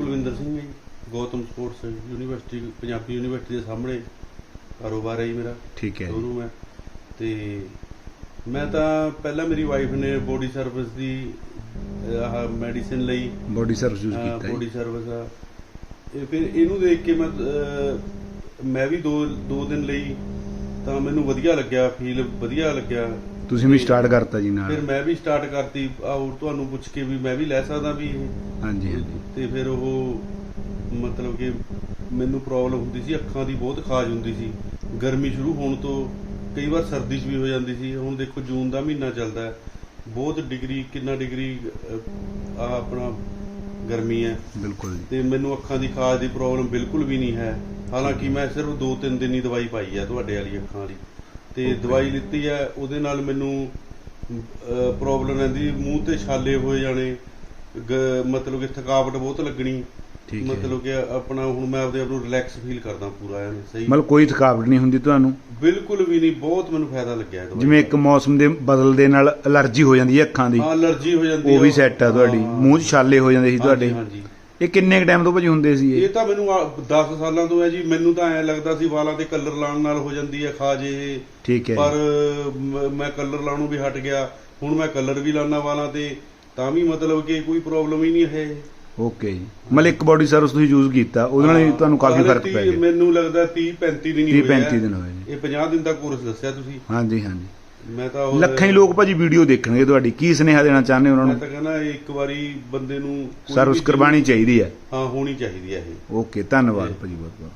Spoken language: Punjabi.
ਕੁਲਵਿੰਦਰ ਸਿੰਘ ਹੈ ਜੀ Gautam sports university Punjabi university ਦੇ ਸਾਹਮਣੇ ਕਾਰੋਬਾਰ ਹੈ ਜੀ ਮੇਰਾ। ਠੀਕ ਹੈ ਸ਼ੋਰੂਮ ਹੈ ਤੇ ਮੈਂ ਤਾਂ ਪਹਿਲਾਂ ਮੇਰੀ ਵਾਈਫ ਨੇ ਬੋਡੀ ਸਰਵਿਸ ਦੀ ਆਹ ਮੈਡੀਸਿਨ ਲਈ ਬੋਡੀ ਸਰਵਿਸ ਯੂਜ਼ ਕੀਤਾ ਜੀ। ਬੋਡੀ ਸਰਵਿਸ ਆ। ਇਹ ਫਿਰ ਇਹਨੂੰ ਦੇਖ ਕੇ ਮੈਂ ਮੈਂ ਵੀ ਦੋ ਦੋ ਦਿਨ ਲਈ ਤਾਂ ਮੈਨੂੰ ਵਧੀਆ ਲੱਗਿਆ ਫੀਲ ਵਧੀਆ ਲੱਗਿਆ। ਤੁਸੀਂ ਵੀ ਸਟਾਰਟ ਕਰਤਾ ਜੀ ਫਿਰ ਨਾਲ ਮੈਂ ਵੀ ਸਟਾਰਟ ਕਰਤੀ ਆਓ ਤੁਹਾਨੂੰ ਪੁੱਛ ਕੇ ਵੀ ਮੈਂ ਵੀ ਲੈ ਸਕਦਾ ਵੀ ਇਹ। ਹਾਂਜੀ ਹਾਂਜੀ। ਤੇ ਫਿਰ ਉਹ ਮਤਲਬ ਕਿ ਮੈਨੂੰ ਪ੍ਰੋਬਲਮ ਹੁੰਦੀ ਸੀ ਅੱਖਾਂ ਦੀ ਬਹੁਤ ਖਾਜ ਹੁੰਦੀ ਸੀ। ਗਰਮੀ ਸ਼ੁਰੂ ਹੋਣ ਤੋਂ ਕਈ ਵਾਰ ਸਰਦੀ 'ਚ ਵੀ ਹੋ ਜਾਂਦੀ ਸੀ। ਹੁਣ ਦੇਖੋ ਜੂਨ ਦਾ ਮਹੀਨਾ ਚੱਲਦਾ ਹੈ। ਬਹੁਤ ਡਿਗਰੀ ਕਿੰਨਾ ਡਿਗਰੀ ਆ ਆਪਣਾ ਗਰਮੀ ਹੈ। ਬਿਲਕੁਲ ਜੀ। ਤੇ ਮੈਨੂੰ ਅੱਖਾਂ ਦੀ ਖਾਜ ਦੀ ਪ੍ਰੋਬਲਮ ਬਿਲਕੁਲ ਵੀ ਨਹੀਂ ਹੈ। ਹਾਲਾਂਕਿ ਮੈਂ ਸਿਰਫ 2-3 ਦਿਨ ਹੀ ਦਵਾਈ ਪਾਈ ਹੈ ਤੁਹਾਡੇ ਵਾਲੀ ਅੱਖਾਂ ਦੀ। ਤੇ. ਦਵਾਈ ਲਿੱਤੀ ਹੈ ਉਹਦੇ ਨਾਲ ਮੈਨੂੰ ਪ੍ਰੋਬਲਮ ਰਹਿੰਦੀ ਮੂੰਹ ਤੇ ਛਾਲੇ ਹੋਏ ਜਾਣੇ ਮਤਲਬ ਕਿ ਥਕਾਵਟ ਬਹੁਤ ਲੱਗਣੀ। ਹੈ। ਮਤਲਬ ਕਿ ਆਪਣਾ ਹੁਣ ਮੈਂ ਆਪਦੇ ਆਪ ਨੂੰ ਰਿਲੈਕਸ ਫੀਲ ਕਰਦਾ ਪੂਰਾ ਐਨ ਸਹੀ। ਮਤਲਬ ਕੋਈ ਥਕਾਵਟ ਨਹੀਂ ਹੁੰਦੀ ਤੁਹਾਨੂੰ? ਬਿਲਕੁਲ ਵੀ ਨਹੀਂ ਬਹੁਤ ਮੈਨੂੰ ਫਾਇਦਾ ਲੱਗਿਆ ਦਵਾਈ ਜਿਵੇਂ ਇੱਕ ਮੌਸਮ ਦੇ ਬਦਲਦੇ ਨਾਲ ਅਲਰਜੀ ਹੋ ਜਾਂਦੀ ਹੈ ਅੱਖਾਂ ਦੀ। ਹਾਂ ਅਲਰਜੀ ਹੋ ਜਾਂਦੀ ਉਹ ਵੀ ਹੈ। ਸੈੱਟ ਆ ਤੁਹਾਡੀ। ਹਾਂ। ਮੂੰਹ 'ਚ ਛਾਲੇ ਹੋ ਜਾਂਦੇ ਸੀ ਤੁਹਾਡੇ। ਹਾਂਜੀ। ਇਹ ਕਿੰਨੇ ਕ ਟਾਈਮ ਤੋਂ ਭਾਜੀ ਹੁੰਦੇ ਸੀ ਇਹ? ਇਹ ਤਾਂ ਮੈਨੂੰ 10 ਸਾਲਾਂ ਤੋਂ ਹੈ ਜੀ। ਮੈਨੂੰ ਤਾਂ ਐ ਲੱਗਦਾ ਸੀ ਵਾਲਾਂ ਤੇ ਕਲਰ ਲਾਉਣ ਨਾਲ ਹੋ ਜਾਂਦੀ ਹੈ ਖਾਜ ਇਹ। ਠੀਕ ਹੈ। ਪਰ ਮ- ਮੈਂ ਕਲਰ ਲਾਉਣੋਂ ਵੀ ਹਟ ਗਿਆ। ਹੁਣ ਮੈਂ ਕਲਰ ਵੀ ਲਾਉਣਾ ਵਾਲਾਂ ਤੇ। ਤਾਂ ਵੀ ਮਤਲਬ ਕਿ ਕੋਈ ਪ੍ਰੋਬਲਮ ਹੀ ਨਹੀਂ ਹੈ ਓਕੇ ਜੀ। ਮਤਲਬ ਇੱਕ ਬੋਡੀ ਸਰਵਿਸ ਤੁਸੀਂ ਯੂਜ਼ ਕੀਤਾ। ਉਹਦੇ ਨਾਲ ਹੀ ਤੁਹਾਨੂੰ ਕਾਫੀ ਹਾਲੇ ਫ਼ਰਕ ਤੀਹ- ਪੈ ਗਿਆ। ਮੈਨੂੰ ਲੱਗਦਾ 30 35 ਦਿਨ ਹੀ 30 ਹੋਏ ਆ। 35 ਦਿਨ ਹੋਏ ਨੇ ਇਹ 50 ਦਿਨ ਦਾ ਕੋਰਸ ਦੱਸਿਆ ਤੁਸੀਂ। ਹਾਂਜੀ ਹਾਂਜੀ। ਮੈਂ ਤਾਂ ਉਹ- ਲੱਖਾਂ ਹੀ ਲੋਕ ਭਾਜੀ ਵੀਡੀਓ ਦੇਖਣਗੇ ਤੁਹਾਡੀ। ਕੀ ਸੁਨੇਹਾ ਦੇਣਾ ਚਾਹੁੰਦੇ ਹੋ ਉਹਨਾਂ ਮੈਂ ਨੂੰ? ਤਾਂ ਕਹਿੰਦਾ ਇੱਕ ਵਾਰੀ ਬੰਦੇ ਨੂੰ ਕੋਈ ਸਰਵਿਸ ਵੀ ਕਰਵਾਉਣੀ ਚਾਹੀਦੀ ਹੈ। ਹਾਂ ਹੋਣੀ ਚਾਹੀਦੀ ਹੈ ਇਹ। ਓਕੇ ਧੰਨਵਾਦ ਭਾਜੀ ਬਹੁਤ ਬਹੁਤ